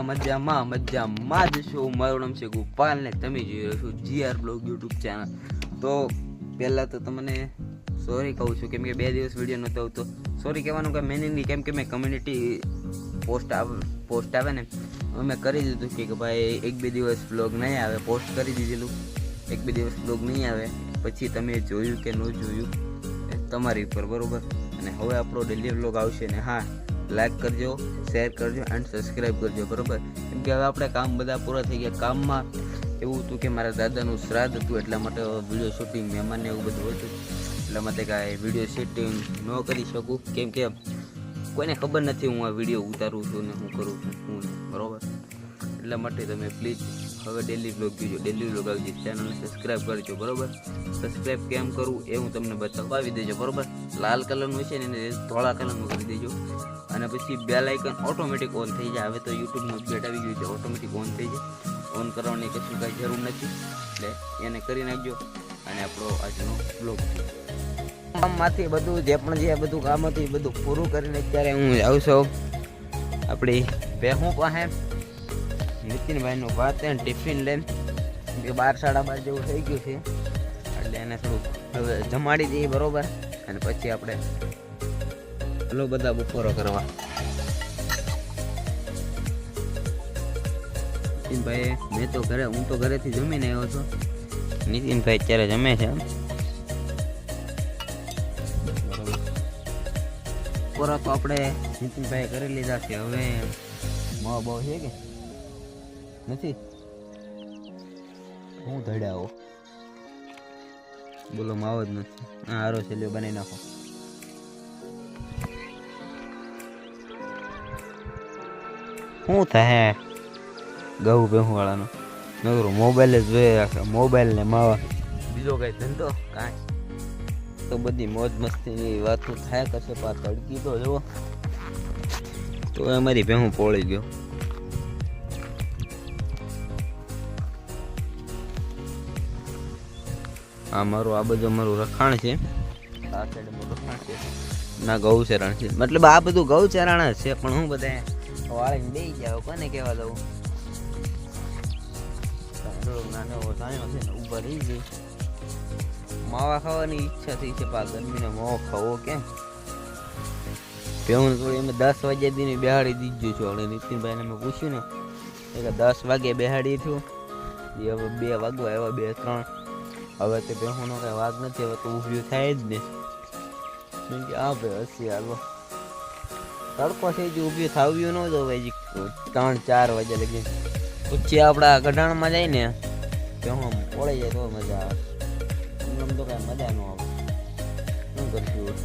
મજામાં મજામાં જ છું. મારું નામ છે ગોપાલ ને તમે જોઈ રહ્યો છો જીઆર બ્લોગ યુટ્યુબ ચેનલ. તો પહેલાં તો તમને સોરી કહું છું, કેમ કે બે દિવસ વીડિયો નહોતો આવતો. સોરી કહેવાનું કે મેનિંગ નહીં. કેમ કે મેં કમ્યુનિટી પોસ્ટ આવે પોસ્ટ આવે ને, અમે કરી દીધું કે ભાઈ એક બે દિવસ બ્લોગ નહીં આવે. પોસ્ટ કરી દીધેલું. એક બે દિવસ બ્લોગ નહીં આવે. પછી તમે જોયું કે ન જોયું તમારી ઉપર બરાબર. અને હવે આપણો ડેલી બ્લોગ આવશે ને, હા. લાઈક કરજો શેર કરજો એન્ડ સબસ્ક્રાઈબ કરજો, બરોબર? કેમ કે હવે આપણે કામ બધા પૂરા થઈ ગયા. કામમાં એવું હતું કે મારા દાદાનું શ્રાદ્ધ હતું, એટલા માટે વીડિયો શૂટિંગ મહેમાનને એવું બધું હતું. એટલા માટે કાંઈ વીડિયો શૂટિંગ ન કરી શકું. કેમ કે કોઈને ખબર નથી હું આ વીડિયો ઉતારું છું ને હું કરું છું બરાબર બરોબર? એટલા માટે તમે પ્લીઝ હવે ડેલી બ્લોગ જોજો. ડેલી બ્લોગ આવજો ચેનલને સબસ્ક્રાઈબ કરજો, બરોબર? સબસ્ક્રાઈબ કેમ કરવું એ હું તમને બતાવી દેજો, બરોબર? લાલ કલરનું છે ને એને ધોળા કલરનું કરી દેજો. અને પછી બેલ આઇકન ઓટોમેટિક ઓન થઈ જાય. હવે તો યુટ્યુબનું અપડેટ આવી ગયું છે. ઓટોમેટિક ઓન થઈ જાય. ઓન કરવાની કશું કાંઈ જરૂર નથી. એટલે એને કરી નાખજો. અને આપણો આજનો બ્લોગ કામમાંથી બધું, જે પણ જે બધું કામ હતું એ બધું પૂરું કરીને અત્યારે હું જાઉં છું. આપણી બેહું પાસે નીતિનભાઈનું ભાત અને ટિફિન લઈને બાર સાડા બાર જેવું થઈ ગયું છે. એટલે એને થોડુંક હવે જમાડી દઈએ બરોબર, અને પછી આપણે ચલો બધા બપોરો કરવા. નીતિનભાઈ મેં તો ઘરે, હું તો ઘરેથી જમીને આવ્યો છું. નીતિનભાઈ અત્યારે જમે છે. બપોરા તો આપણે નીતિનભાઈ કરી લીધા છે. હવે માવા બહુ છે કે? નથી? હું ધડાવો. બોલો, માવો જ નથી. આ હારો છે, લ્યો, બનાવી નાખો. શું થાય? ગહું બેહું વાળાનો નકરો મોબાઈલ જ જોઈ રાખે મોબાઈલ ને માવા. બીજો કઈ ધંધો? કાંઈ. તો બધી મોજ મસ્તીની વાતો થાય કશે પા તડકી તો જુઓ તો અમારી ભેહું પોળી ગયો. આ મારું આ બધું મારું રખાણ છે. આ સાઈડ મારું રખાણ છે. ના ગૌચરણ છે. મતલબ આ બધું ગૌચરણ જ છે પણ હું બધા વાળીને બેસી જાવ કોને કહેવા દઉં? નાનો છે ને ઊભા રહી ગઈ માવા ખાવાની ઈચ્છા થઈ છે પા ગરમીનો માવો ખાવો કેમ? હું થોડી અમે દસ વાગ્યા દીને બેહાડી દીધું છું. હવે નીતિનભાઈને મેં પૂછ્યું ને કે દસ વાગે બેહાડી એ હવે બે વાગવા એવા બે ત્રણ. હવે તે બેહુનો કઈ વાગ નથી, હવે તો ઊભી થાય જ ને. કેમ કે આ ભાઈ હસી હાલો. તડકો થઈ જે ઊભી, થાવ્યું ન તો ભાઈ ત્રણ, ચાર વાગ્યા લગી પછી આપણા ગઢાણમાં જાય ને, તો હું પોળી જાય તો મજા આવે. એમ તો કાંઈ મજા ન આવે. શું કરશું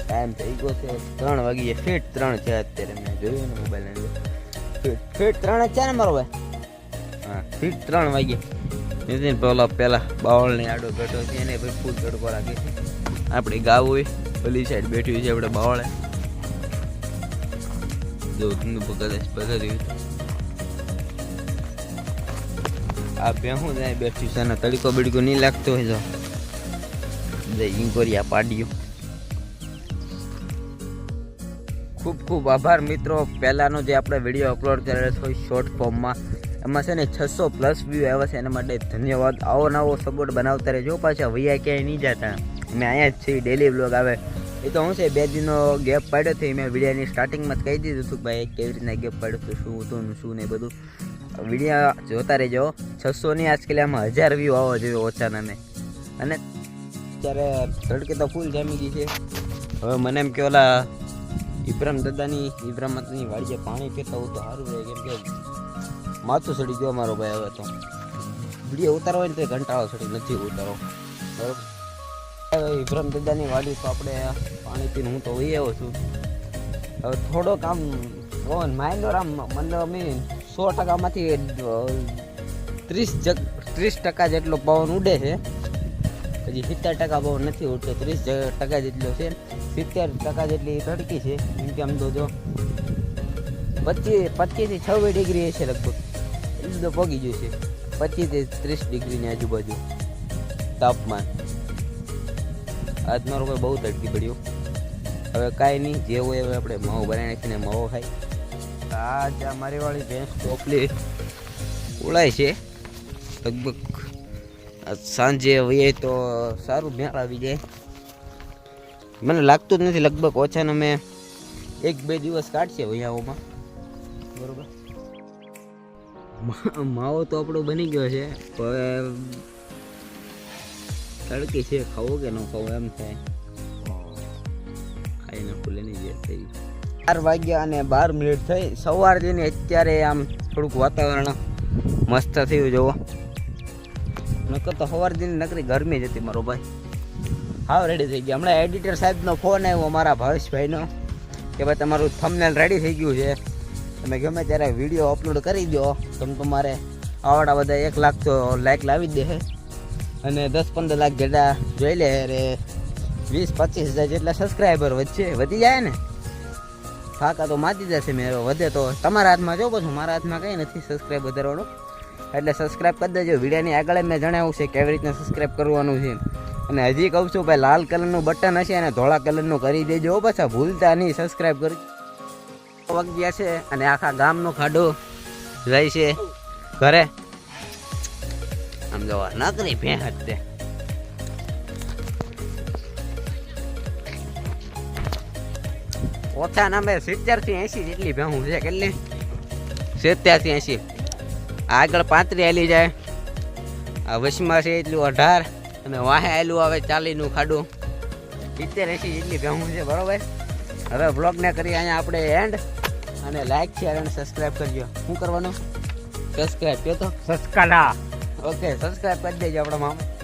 ટાઈમ થઈ ગયો છે, ત્રણ વાગીએ ફેટ ત્રણ છે અત્યારે મેં જોયું મોબાઈલ ફીટ ફીટ ત્રણ છે ને મારો ભાઈ? હા ફેટ ત્રણ વાગે નીતિન પેલા પેલા બાવળની આડો બેઠો છે એને ભાઈ ફૂલ તડકો રાખે છે. આપણી ગાવ હોય પેલી સાઈડ બેઠી છે આપણે બાવળે. જો તમને કદાચ બતાવ્યું આ ભેહું જાય બેઠ્યું છે અને તડકો બીડકો નહીં લાગતો હોય તો ઇન્કોરિયા પાડ્યું. ખૂબ ખૂબ આભાર મિત્રો. પહેલાંનો જે આપણે વીડિયો અપલોડ કરેલો છે શોર્ટ ફોર્મમાં એમાં છે ને છસો પ્લસ વ્યૂ આવ્યા છે એના માટે ધન્યવાદ. આવો નવો સપોર્ટ બનાવતા રહેજો પાછા. વૈયા ક્યાંય નહીં જતા. અમે અહીંયા જ છીએ ડેલી બ્લોગ આવે. એ તો હું છે, બે દિનનો ગેપ પાડ્યો હતો મેં વિડીયાની સ્ટાર્ટિંગમાં જ કહી દીધું હતું ભાઈ, કેવી રીતના ગેપ પાડ્યો હતો શું હતું શું નહીં બધું. વીડિયો જોતા રહેજો છસોની આજકાલ આમાં હજાર વ્યૂ આવવા જોઈએ ઓછાના ને અને અત્યારે તડકે તો ફૂલ જામી ગઈ છે. હવે મને એમ કે ઓલા ઇબ્રામ દાદાની ઇબ્રામ માતાની વાડીએ પાણી પીતા હું તો સારું રહે. કેમ કે માથું સડી ગયો મારો ભાઈ હવે તો. વીડિયો ઉતારો હોય ને તો ઘંટાળો સડી નથી ઉતારો. બરોબર? હવે ઇબ્રામ દાદાની વાડી તો આપણે પાણી પીને હું તો વહી આવ્યો છું. હવે થોડોક આમ પવન માઇન્ડર આમ મતલબ અમે સો ટકામાંથી ત્રીસ જગ, ત્રીસ ટકા જેટલો પવન ઉડે છે. હજી સિત્તેર ટકા પવન નથી ઉડતો, ત્રીસ ટકા જેટલો છે. સિત્તેર ટકા જેટલી તડકી છે. એમ કે આમ તો જો પચીસ પચીસથી છવ્વીસ ડિગ્રી છે લગભગ. એટલું તો પગી ગયું છે. પચીસથી ત્રીસ ડિગ્રીની આજુબાજુ તાપમાન. આજનો રોગ બહુ તડકી પડ્યું. હવે કાંઈ નહીં, જે હોય હવે આપણે માવો બનાવી નાખીને માવો ખાઈ. આ જ આ વાળી ભેંસ ટોપલી ઉડાય છે. લગભગ સાંજે હોઈએ તો સારું મેળ આવી જાય. મને લાગતું જ નથી, લગભગ ઓછાને મેં એક બે દિવસ કાઢશે વૈયાઓમાં. બરોબર? માવો તો આપણો બની ગયો છે હવે તડકી છે, ખાવો કે ન ખાવો એમ થાય. ખાઈને ફૂલે નહીં જે થઈ. બાર વાગ્યા અને બાર મિનિટ થઈ. સવાર જઈને અત્યારે આમ થોડુંક વાતાવરણ મસ્ત થયું જુઓ નકર તો સવાર જઈને નકરી ગરમી જ હતી મારો ભાઈ. હા રેડી થઈ ગયા. હમણાં એડિટર સાહેબનો ફોન આવ્યો, મારા ભાવેશભાઈનો, કે ભાઈ તમારું થમનેલ રેડી થઈ ગયું છે. તમે ગમે ત્યારે વીડિયો અપલોડ કરી દો, તમે તમારે આવડા બધા એક લાખ તો લાઈક લાવી દે અને દસ પંદર લાખ જેટલા જોઈ લે અરે વીસ પચીસ હજાર જેટલા સબસ્ક્રાઈબર વધશે, વધી જાય ને. ફાકા તો માતી જશે મેરો, વધે તો તમારા હાથમાં જો પછી મારા હાથમાં કંઈ નથી સબસ્ક્રાઈબ વધારવાનો એટલે સબસ્ક્રાઈબ કરી દેજો. વિડીયોની આગળ મેં જણાવ્યું છે કેવી રીતના સબસ્ક્રાઈબ કરવાનું છે. અને હજી કહું છું ભાઈ, લાલ કલરનું બટન હશે અને ધોળા કલરનું કરી દેજો. પાછા, ભૂલતા નહીં સબસ્ક્રાઈબ કરી વાગ્યા છે અને આખા ગામનો ખાડો જાય છે ઘરે. આમ જોવા નકરી ભેં તે ઓછા નામે સિત્તેરથી એસી જેટલી ભેહું છે કેટલી સિત્તેરથી એસી આગળ પાંત્રી આલી જાય. આ વચમાં છે એટલું અઢાર અને વાહે આવેલું આવે ચાલીનું ખાડું. સિત્તેર એસી જેટલી ભેહું છે, બરોબર? હવે બ્લોગને કરી અહીંયા આપણે એન્ડ અને લાઈક શેર અને સબસ્ક્રાઈબ કરજો. શું કરવાનું? સબસ્ક્રાઈબ કે તો? સસ્કાલા. ઓકે સબસ્ક્રાઇબ કરી દેજો આપણા મામા.